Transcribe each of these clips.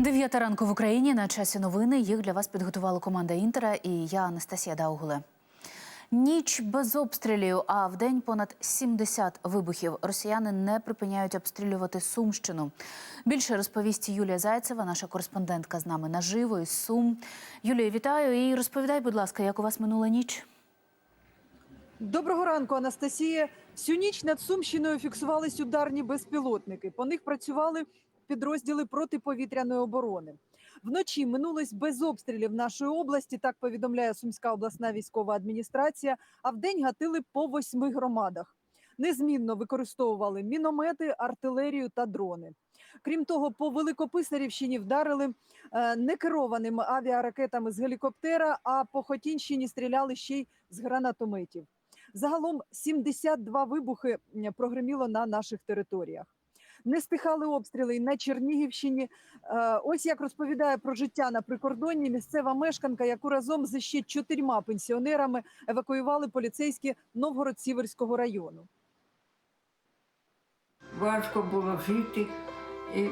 Дев'ята ранку в Україні на часі новини. Їх для вас підготувала команда Інтера і я Анастасія Даугуле. Ніч без обстрілів, а в день понад 70 вибухів. Росіяни не припиняють обстрілювати Сумщину. Більше розповість Юлія Зайцева, наша кореспондентка з нами наживо із Сум. Юлія, вітаю і розповідай, будь ласка, як у вас минула ніч? Доброго ранку, Анастасія. Всю ніч над Сумщиною фіксувались ударні безпілотники. По них працювали підрозділи протиповітряної оборони. Вночі минулось без обстрілів нашої області. Так повідомляє Сумська обласна військова адміністрація. А вдень гатили по восьми громадах. Незмінно використовували міномети, артилерію та дрони. Крім того, по Великописарівщині вдарили е, некерованими авіаракетами з гелікоптера, а по Хотінщині стріляли ще й з гранатометів. Загалом 72 вибухи прогреміло на наших територіях. Не стихали обстріли і на Чернігівщині. Е, Ось як розповідає про життя на прикордонні місцева мешканка, яку разом з ще чотирма пенсіонерами евакуювали поліцейські Новгород-Сіверського району. Важко було жити, і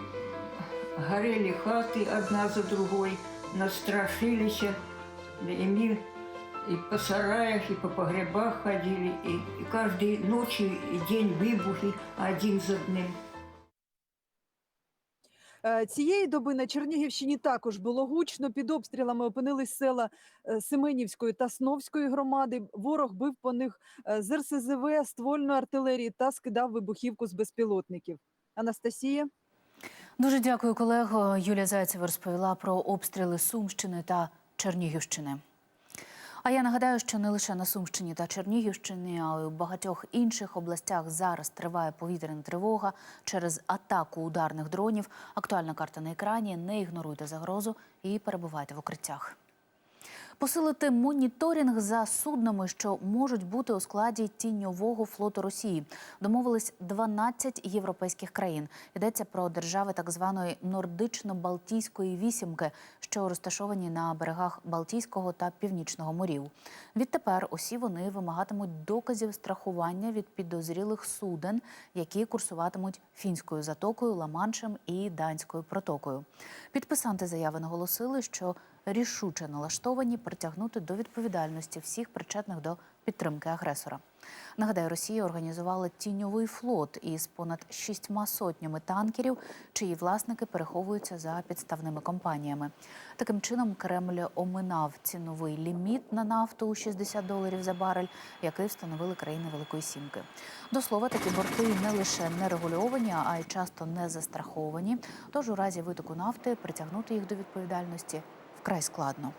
горели хати одна за другою, настрашилися, і ми і по сараях, і по погребах ходили, і, і кожної ночі і день вибухи один за одним. Е, Цієї доби на Чернігівщині також було гучно. Під обстрілами опинились села е, Семенівської та Сновської громади. Ворог бив по них е, з РСЗВ, ствольної артилерії та скидав вибухівку з безпілотників. Анастасія. Дуже дякую, колего. Юлія Зайцева розповіла про обстріли Сумщини та Чернігівщини. А я нагадаю, що не лише на Сумщині та Чернігівщині, а й у багатьох інших областях зараз триває повітряна тривога через атаку ударних дронів. Актуальна карта на екрані. Не ігноруйте загрозу і перебувайте в укриттях. Посилити моніторинг за суднами, що можуть бути у складі тіньового флоту Росії, домовились 12 європейських країн. Йдеться про держави так званої нордично-балтійської вісімки, що розташовані на берегах Балтійського та Північного морів. Відтепер усі вони вимагатимуть доказів страхування від підозрілих суден, які курсуватимуть фінською затокою, Ла-Маншем і Данською протокою. Підписанти заяви наголосили, що рішуче налаштовані притягнути до відповідальності всіх причетних до підтримки агресора. Нагадаю, Росія організувала тіньовий флот із понад шістьма сотнями танкерів, чиї власники переховуються за підставними компаніями. Таким чином, Кремль оминав ціновий ліміт на нафту у 60 доларів за барель, який встановили країни Великої Сімки. До слова, такі борти не лише не регульовані, а й часто не застраховані. Тож у разі витоку нафти притягнути їх до відповідальності вкрай складно.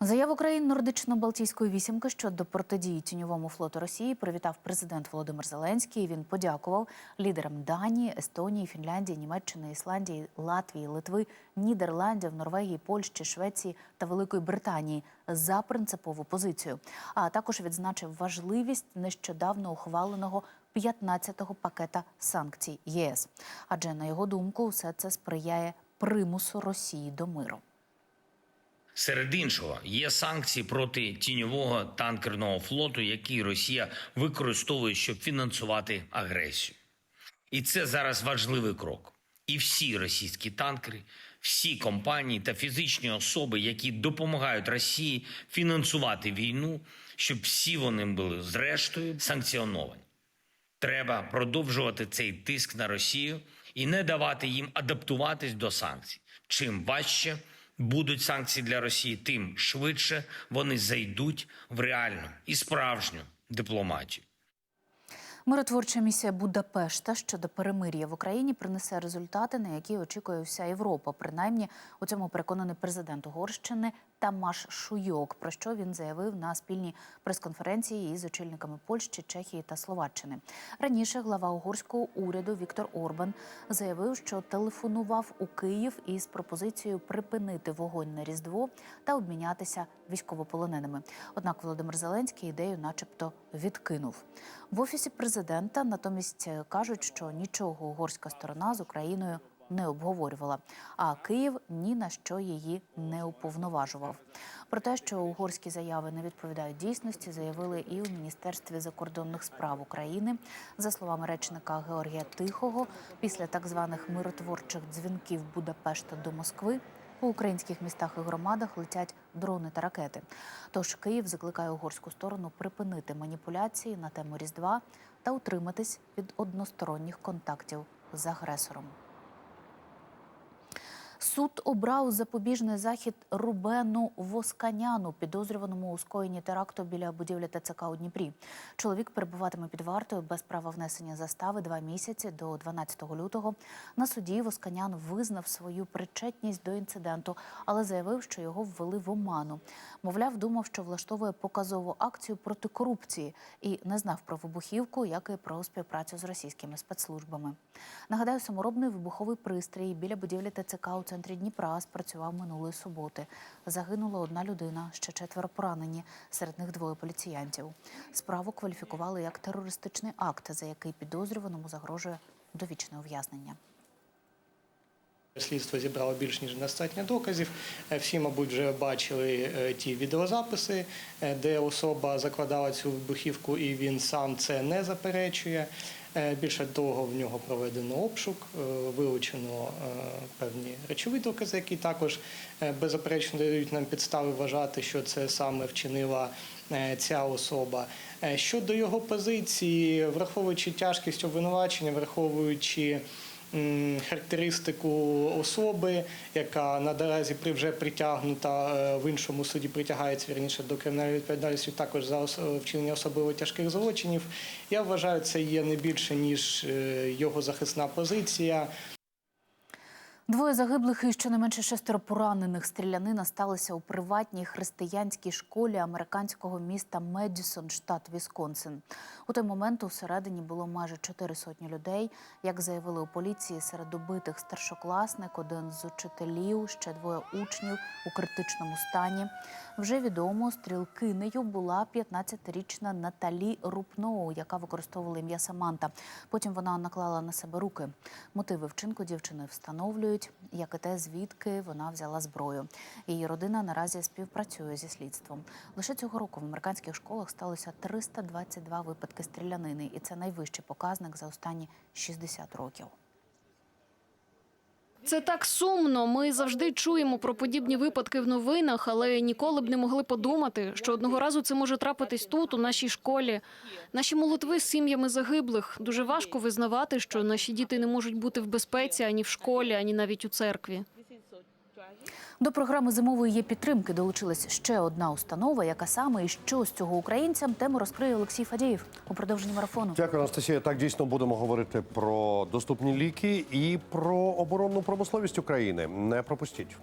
Заяву країн Нордично-Балтійської вісімки щодо протидії тіньовому флоту Росії привітав президент Володимир Зеленський. Він подякував лідерам Данії, Естонії, Фінляндії, Німеччини, Ісландії, Латвії, Литви, Нідерландів, Норвегії, Польщі, Швеції та Великої Британії за принципову позицію. А також відзначив важливість нещодавно ухваленого 15-го пакета санкцій ЄС. Адже на його думку, все це сприяє примусу Росії до миру. Серед іншого, є санкції проти тіньового танкерного флоту, який Росія використовує, щоб фінансувати агресію. І це зараз важливий крок. І всі російські танкери, всі компанії та фізичні особи, які допомагають Росії фінансувати війну, щоб всі вони були зрештою санкціоновані. Треба продовжувати цей тиск на Росію і не давати їм адаптуватись до санкцій. Чим важче будуть санкції для Росії, тим швидше вони зайдуть в реальну і справжню дипломатію. Миротворча місія Будапешта щодо перемир'я в Україні принесе результати, на які очікує вся Європа. Принаймні у цьому переконаний президент Угорщини Тамаш Шуйок, про що він заявив на спільній прес-конференції із очільниками Польщі, Чехії та Словаччини. Раніше глава угорського уряду Віктор Орбан заявив, що телефонував у Київ із пропозицією припинити вогонь на різдво та обмінятися військовополоненими. Однак Володимир Зеленський ідею, начебто, відкинув. В офісі президента натомість кажуть, що нічого угорська сторона з Україною не обговорювала, а Київ ні на що її не уповноважував. Про те, що угорські заяви не відповідають дійсності, заявили і у Міністерстві закордонних справ України. За словами речника Георгія Тихого, після так званих миротворчих дзвінків Будапешта до Москви по українських містах і громадах летять дрони та ракети. Тож Київ закликає угорську сторону припинити маніпуляції на тему Різдва та утриматись від односторонніх контактів з агресором. Суд обрав запобіжний захід Рубену Восканяну, підозрюваному у скоєнні теракту біля будівлі ТЦК у Дніпрі. Чоловік перебуватиме під вартою без права внесення застави два місяці до 12 лютого. На суді Восканян визнав свою причетність до інциденту, але заявив, що його ввели в оману. Мовляв, думав, що влаштовує показову акцію проти корупції і не знав про вибухівку, як і про співпрацю з російськими спецслужбами. Нагадаю, саморобний вибуховий пристрій біля будівлі ТЦК у центрі Дніпра спрацював минулої суботи. Загинула одна людина, ще четверо поранені, серед них двоє поліціянтів. Справу кваліфікували як терористичний акт, за який підозрюваному загрожує довічне ув'язнення. Слідство зібрало більш ніж достатньо доказів. Е, Всі, мабуть, вже бачили е, ті відеозаписи, е, де особа закладала цю вибухівку, і він сам це не заперечує. Е, Більше того, в нього проведено обшук, е, вилучено е, певні речові докази, які також беззаперечно дають нам підстави вважати, що це саме вчинила ця особа. Щодо його позиції, враховуючи тяжкість обвинувачення, враховуючи характеристику особи, яка наразі вже притягнута е, в іншому суді, притягається вірніше до кримінальної відповідальності також за вчинення особливо тяжких злочинів. Я вважаю, це є не більше ніж е, його захисна позиція. Двоє загиблих і щонайменше шестеро поранених стрілянина сталися у приватній християнській школі американського міста Медісон, штат Вісконсин. У той момент усередині було майже чотири сотні людей. Як заявили у поліції, серед убитих старшокласник, один з учителів, ще двоє учнів у критичному стані. Вже відомо, стрілкинею була 15-річна Наталі Рупноу, яка використовувала ім'я Саманта. Потім вона наклала на себе руки. Мотиви вчинку дівчини встановлюють, як і те, звідки вона взяла зброю. Її родина наразі співпрацює зі слідством. Лише цього року в американських школах сталося 322 випадки стрілянини, і це найвищий показник за останні 60 років. Це так сумно. Ми завжди чуємо про подібні випадки в новинах, але ніколи б не могли подумати, що одного разу це може трапитись тут, у нашій школі. Наші молитви з сім'ями загиблих. Дуже важко визнавати, що наші діти не можуть бути в безпеці ані в школі, ані навіть у церкві. До програми зимової є підтримки долучилась ще одна установа, яка саме і що з цього українцям тему розкриє Олексій Фадієв у продовженні марафону. Дякую, Анастасія. Так дійсно будемо говорити про доступні ліки і про оборонну промисловість України. Не пропустіть.